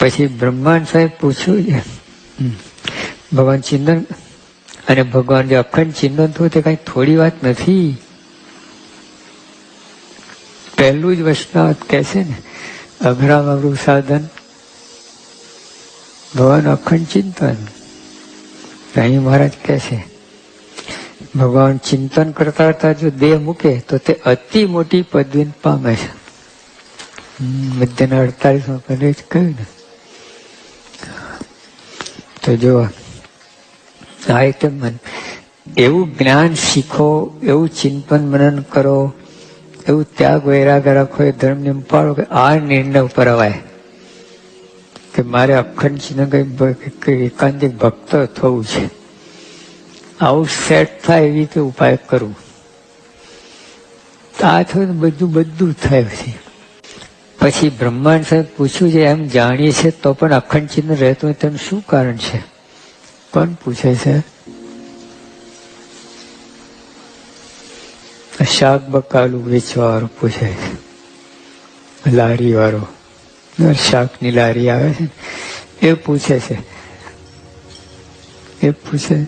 પછી બ્રહ્માંડ સાહેબ પૂછ્યું છે. ભગવાન ચિંતન અને ભગવાન જે અખંડ ચિંતન થયું તે કઈ થોડી વાત નથી. પહેલું જ વૈષ્ણવ કહે છે ને અઘરામ અઘરું સાધન ભગવાન અખંડ ચિંતન. અહીં મહારાજ કહે છે ભગવાન ચિંતન કરતા કરતા જો દેહ મૂકે તો તે અતિ મોટી પદવી પામે છે. મધ્યના અડતાલીસમાં પહેલે જ કહ્યું ને. તો જો આ એકદમ મન, એવું જ્ઞાન શીખો, એવું ચિંતન મનન કરો, એવું ત્યાગ વૈરાગ રાખો, એ ધર્મને પાડો કે આ નિર્ણય ઉપર અવાય. કે મારે અખંડ કઈ એકાંતિક ભક્ત થવું છે. આવું સેટ થાય એવી રીતે ઉપાય કરવું આ થયું બધું બધું થાય પછી પછી બ્રહ્માંડ સાહેબ પૂછ્યું છે, એમ જાણીએ છે તો પણ અખંડ ચિહ્ન રહેતું હોય તેનું શું કારણ છે? કોણ પૂછે છે? શાક બકાલું વેચવા પૂછે છે. લારી વાળો શાકની લારી આવે છે એ પૂછે છે. એ પૂછે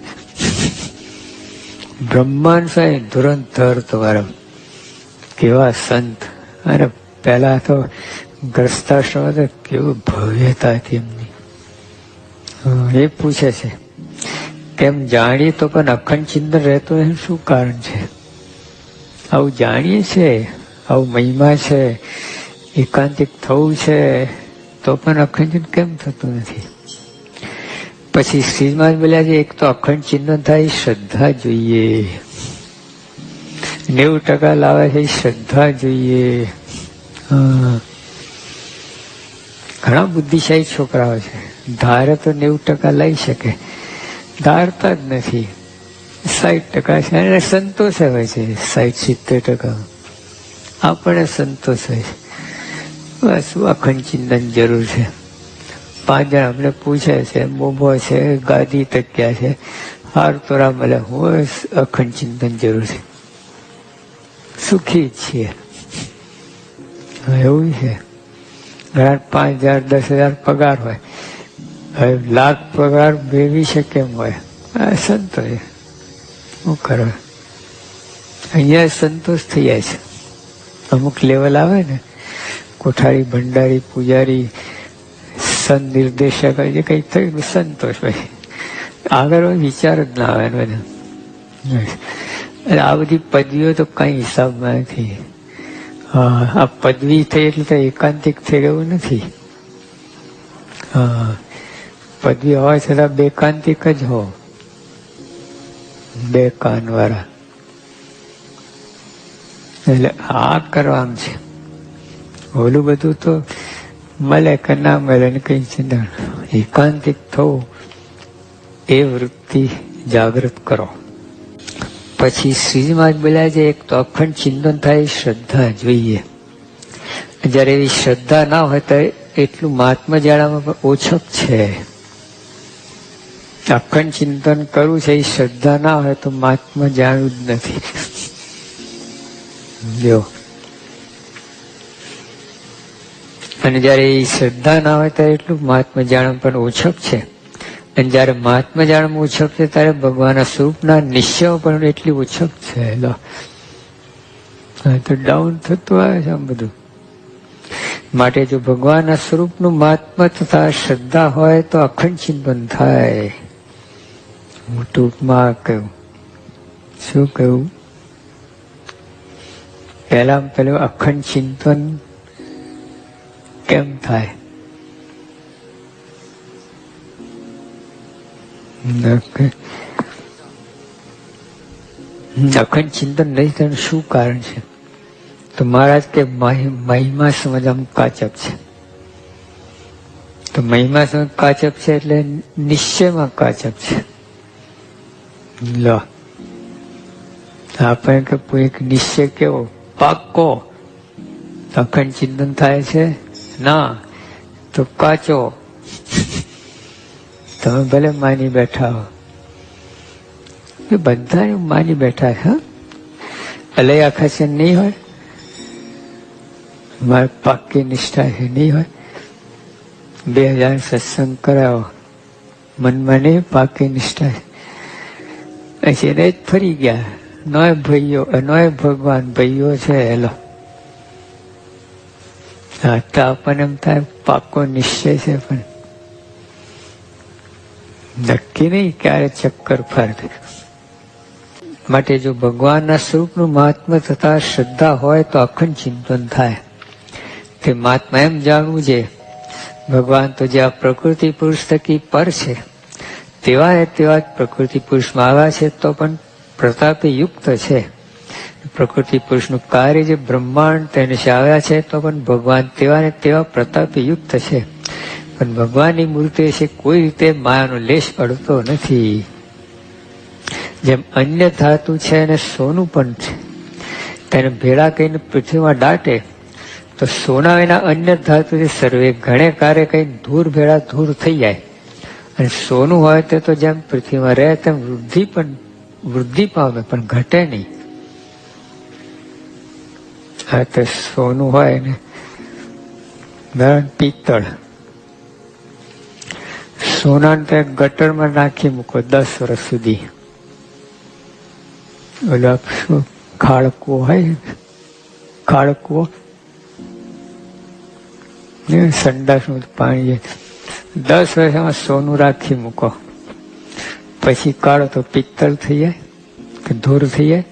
બ્રહ્માંડ સાહેબ ધુરંધર તમારા કેવા સંત અને પહેલા તો ગ્રસ્તાશ્રમ હતો કેવું ભવ્યતા હતી એમની. એ પૂછે છે, કેમ જાણીએ તો પણ અખંડ ચિંતન રહેતો એનું શું કારણ છે? આવું જાણીએ છે, આવું મહિમા છે, એકાંતિક થવું છે, તો પણ અખંડ કેમ થતું નથી? પછી શ્રીમાન બોલ્યા છે, એક તો અખંડ ચિંતન થાય, શ્રદ્ધા જોઈએ. નેવું ટકા લાવે છે, શ્રદ્ધા જોઈએ. ઘણા બુદ્ધિશાળી છોકરાઓ છે. ધારે તો નેવું ટકા લઈ શકે. ધારતા જ નથી. સાઠ ટકા છે અને સંતોષ હોય છે. સાઠ સિત્તેર ટકા. આપણે સંતોષ હોય છે. બસ, અખંડ ચિંતન જરૂર છે. પાંચ જણા અમને પૂછે છે મોભો છે, ગાદી તક્યા છે. હાર તોરા મળે હું અખંડ ચિંતન જરૂર છે. સુખી છીએ. એવું છે. ઘણા પાંચ હજાર, દસ હજાર પગાર હોય. હવે લાખ પગાર મેળવી છે કેમ હોય. આ સંતોષ શું કરો? અહીંયા સંતોષ થઈ જાય છે. અમુક લેવલ આવે ને. કોઠારી, ભંડારી, પૂજારી સન નિર્દેશક જે કંઈ થયું સંતોષ ભાઈ આગળ વિચાર જ ના આવે એને બધા. આ બધી પદવીઓ તો કઈ હિસાબમાં નથી. આ પદવી થઈ એટલે તો એકાંતિક થઈ ગયું નથી. પદવી હોય છતાં બેકાંતિક જ હો. બે કાન વાળા એટલે આ કરવાનું છે. ઓલું બધું તો મળે કે ના મળે ને કઈ ચિંતા એકાંતિક થવું. એ વૃત્તિ જાગૃત કરો. પછી શ્રીજીમાં બોલ્યા છે એક તો અખંડ ચિંતન થાય, શ્રદ્ધા જોઈએ. જ્યારે એવી શ્રદ્ધા ના હોય તો એટલું મહાત્મા પણ ઓછપ છે. અખંડ ચિંતન કરવું છે, એ શ્રદ્ધા ના હોય તો મહાત્મા જાણવું જ નથી. જો. અને જ્યારે એ શ્રદ્ધા ના હોય ત્યારે એટલું મહાત્મા જાણવું પણ ઓછક છે. અને જ્યારે મહાત્મા જાણવા ઓછપ છે, ત્યારે ભગવાનના સ્વરૂપના નિશ્ચયો પણ એટલી ઓછપ છે. તો ડાઉન થતું આવે છે આમ બધું. માટે જો ભગવાનના સ્વરૂપનું મહાત્મા તથા શ્રદ્ધા હોય, તો અખંડ ચિંતન થાય. હું ટૂંકમાં કહ્યું શું કહ્યું પહેલા પેલું અખંડ ચિંતન કેમ થાય? અખંડ ચિંતન નહીં તેનું શું કારણ છે? તો મહારાજ કે મહિ- મહિમા સમજવામાં કાચપ છે. તો મહિમા સમજ કાચપ છે એટલે નિશ્ચયમાં કાચપ છે. લો. આપણે કે એક નિશ્ચય કેવો? પાકો અખંડ ચિંતન થાય છે? ના. તો કાચો. તમે ભલે માની બેઠા હો. બધા માની બેઠા છે અલય આખા છે નહીં હોય? મારે પાકી નિષ્ઠા છે, નહીં હોય? બે હજાર સત્સંગ કરાવો. મનમાં નહીં પાકી નિષ્ઠા પછી એને જ ફરી ગયા. નોય ભાઈઓ નોય ભગવાન ભાઈઓ છે, હેલો. હા, તો આપણને એમ થાય પાકો નિશ્ચય છે પણ. નક્કી નહીં ક્યારે ચક્કર ફરશે માટે જો ભગવાનના સ્વરૂપનું મહાત્મા થતા શ્રદ્ધા હોય તો અખંડ ચિંતન થાય. તે મહાત્મા એમ જાણવું છે, ભગવાન તો જે આ પ્રકૃતિ પુરુષ થકી પર છે, તેવા તેવા જ પ્રકૃતિ પુરુષમાં આવ્યા છે તો પણ પ્રતાપે યુક્ત છે. પ્રકૃતિ પુરુષનું કાર્ય જે બ્રહ્માંડ તેને આવ્યા છે તો પણ ભગવાન તેવા ને તેવા પ્રતાપે યુક્ત છે. પણ ભગવાનની મૂર્તિ છે કોઈ રીતે માયાનો લેશ પડતો નથી. જેમ અન્ય ધાતુ છે અને સોનું પણ છે. તેને ભેળા કહીને પૃથ્વીમાં દાટે, તો સોના એના અન્ય ધાતુથી સર્વે ઘણે કાર્ય કઈ ધૂર ભેળા ધૂર થઈ જાય. અને સોનું હોય તે તો જેમ પૃથ્વીમાં રહે, તેમ વૃદ્ધિ પણ, વૃદ્ધિ પામે, પણ ઘટે નહીં. હા, તો સોનું હોય ને પિત્તળ. સોનાને તે ગટરમાં નાખી મૂકો દસ વર્ષ સુધી. ઓલા શું ખાડકવો હોય? ખાડકુઓ સંડાસનું પાણી દસ વર્ષમાં સોનું રાખી મૂકો. પછી કાઢો તો પિત્તળ થઈ જાય, કે ધૂર થઈ જાય.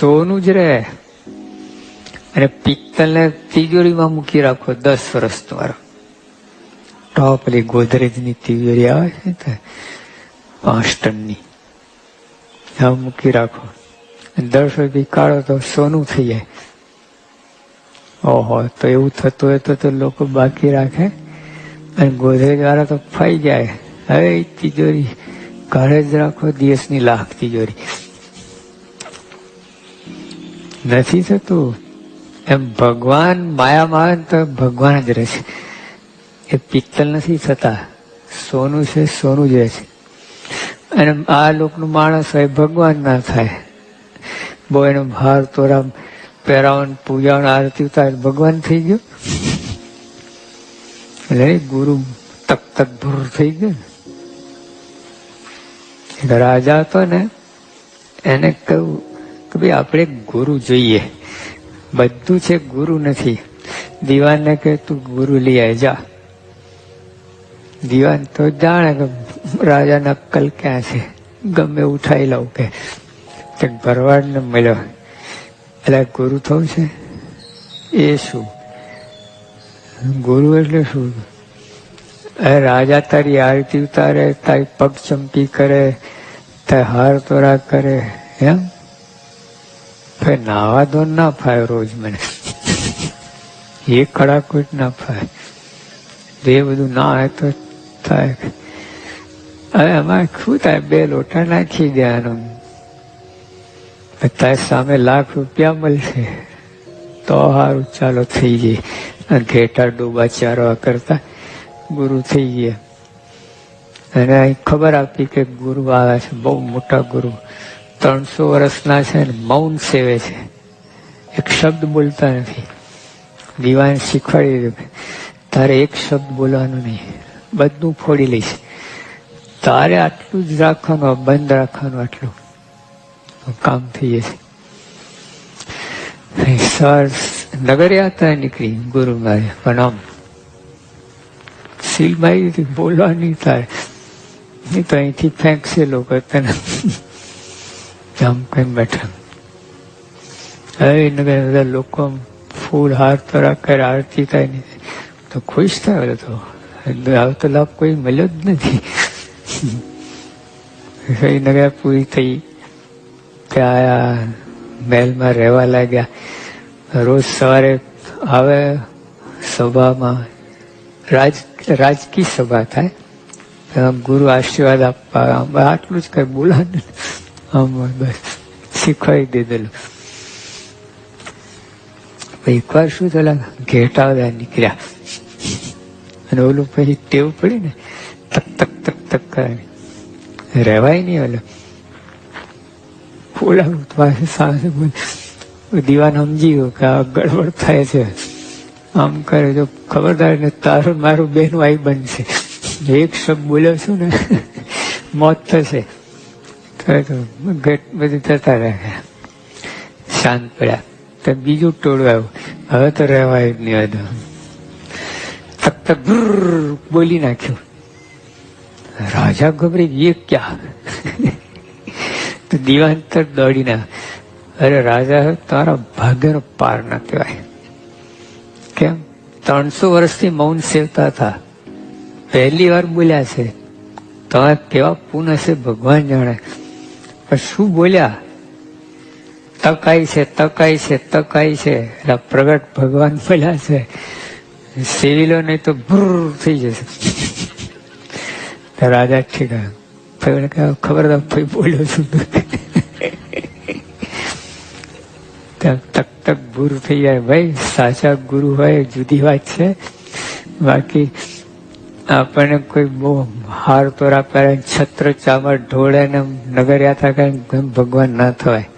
સોનું જ રહે. અને પિત્તળને તિજોરીમાં મૂકી રાખો દસ વર્ષ તમારો. તો પેલી ગોદરેજની તિજોરી આવે છે ને પાંચ ટનની આ મૂકી રાખો દસ રૂપિયા કાઢો તો સોનું થઈ જાય ઓહો તો એવું થતું હોય તો તો લોકો બાકી રાખે અને ગોદરેજ વાળા તો ફાઈ જાય હવે તિજોરી ઘરે જ રાખો દિવસની લાખ તિજોરી નથી થતું એમ ભગવાન માયામાં આવે તો ભગવાન જ રહે છે એ પિત્તલ નથી થતા, સોનું છે, સોનું જ છે. અને આ લોકનું માણસ હોય, ભગવાન ના થાય. બહુ એનો ભાર તોરા પહેરાવન, પૂજાવન, આરતી ઉતાર, ભગવાન થઈ ગયો. એટલે ગુરુ તક તક ભૂર થઈ ગયો. રાજા હતો ને, એને કહ્યું કે ભાઈ આપણે ગુરુ જોઈએ. બધું છે ગુરુ નથી. દીવાનને કે તું ગુરુ લઈ આવી જા. દીવાન તો જાણે કે રાજાના અક્કલ ક્યાં છે? ગમે ઉઠાઈ લઉં કે. ભરવાડને મળ્યો. એટલે ગુરુ થવું છે? એ શું? ગુરુ એટલે શું? રાજા તારી આરતી ઉતારે, તારી પગ ચંપી કરે, તારી હાર તોરા કરે, એમ? ફે નાવા દો ના ફાય રોજ મને. એ કડાકૂટ ના ફાય એ બધું ના હોય તો થાય. હવે અમારે શું થાય? બે લોટા નાખી દેવાનું. તારી સામે લાખ રૂપિયા મળશે. તો સારું ચાલો થઈ અને ઘેટા ડૂબા ચારવા કરતા ગુરુ થઈ ગયા. અને અહીં ખબર આપી કે ગુરુ આવે છે, બહુ મોટા ગુરુ. ત્રણસો વર્ષના છે ને, મૌન સેવે છે. એક શબ્દ બોલતા નથી. દીવાને શીખવાડી દીધું તારે એક શબ્દ બોલવાનો નહીં. બધું ફોડી લઈશ. તારે આટલું જ રાખવાનું બંધ રાખવાનું, આટલું. કામ થઈ જશે. સર નગર યાત્રા નીકળી, ગુરુ મારે પણ આમ સીલ મારી બોલવા નહીં થાય. નહીં તો અહીંથી ફેંકશે લોકો તને. આમ કઈ બેઠા. હવે નગર બધા લોકો ફૂલ હાર તરા કરે આરતી થાય નહીં. તો ખુશ થાય તો. હવે તો લાભ કોઈ મળ્યો જ નથી. નગર પૂરી થઈ. ત્યાં મહેલમાં રહેવા લાગ્યા. રોજ સવારે આવે સભામાં. રાજ, રાજકીય સભા થાય. આમ ગુરુ આશીર્વાદ આપવા. આટલું જ કઈ બોલાવે આમ બસ શીખવાડી દીધેલું. એકવાર શું થયેલા ઘેટા બધા નીકળ્યા. અને ઓલું પછી ટેવ પડી ને, તક તક તક તક કરાવી રહેવાય નહીં ઓલું. બોલાવું પાસે સાસ દીવાન સમજી ગયો કે આ ગડબડ થાય છે. આમ કરે તો ખબરદાર ને તારું મારું બેન વાઈ બનશે. એક શબ્દ બોલ્યો છું ને, મોત થશે. તો બધું થતા રાખ્યા શાંત પડ્યા. તો બીજું ટોળું આવ્યું. હવે તો રહેવાય જ નહીં હતું ફક્ત બોલી નાખ્યું. રાજા ગભરી એ ક્યાં? તો દીવાન તો દોડીને અરે રાજા, તારા ભાગ્યનો પાર ના કહેવાય. કેમ? ત્રણસો વર્ષથી મૌન સેવતા હતા. પહેલી વાર બોલ્યા છે તમે કેવા પૂન હશે ભગવાન જાણે. પણ શું બોલ્યા? તકાઈ છે તકાઈ છે તકાઈ છે. એટલે પ્રગટ ભગવાન બોલ્યા છે સેવી લો નહીં તો ભૂર થઈ જશે. તો રાજા ઠીક ખબર ભાઈ બોલ્યો છું. તક તક ગુરુ થઈ જાય. ભાઈ, સાચા ગુરુ હોય, જુદી વાત છે. બાકી આપણને કોઈ બહુ હાર તોરા પહેરે છત્ર ચામર ઢોળે ને નગર યાત્રા કરે ભગવાન ના થવાય.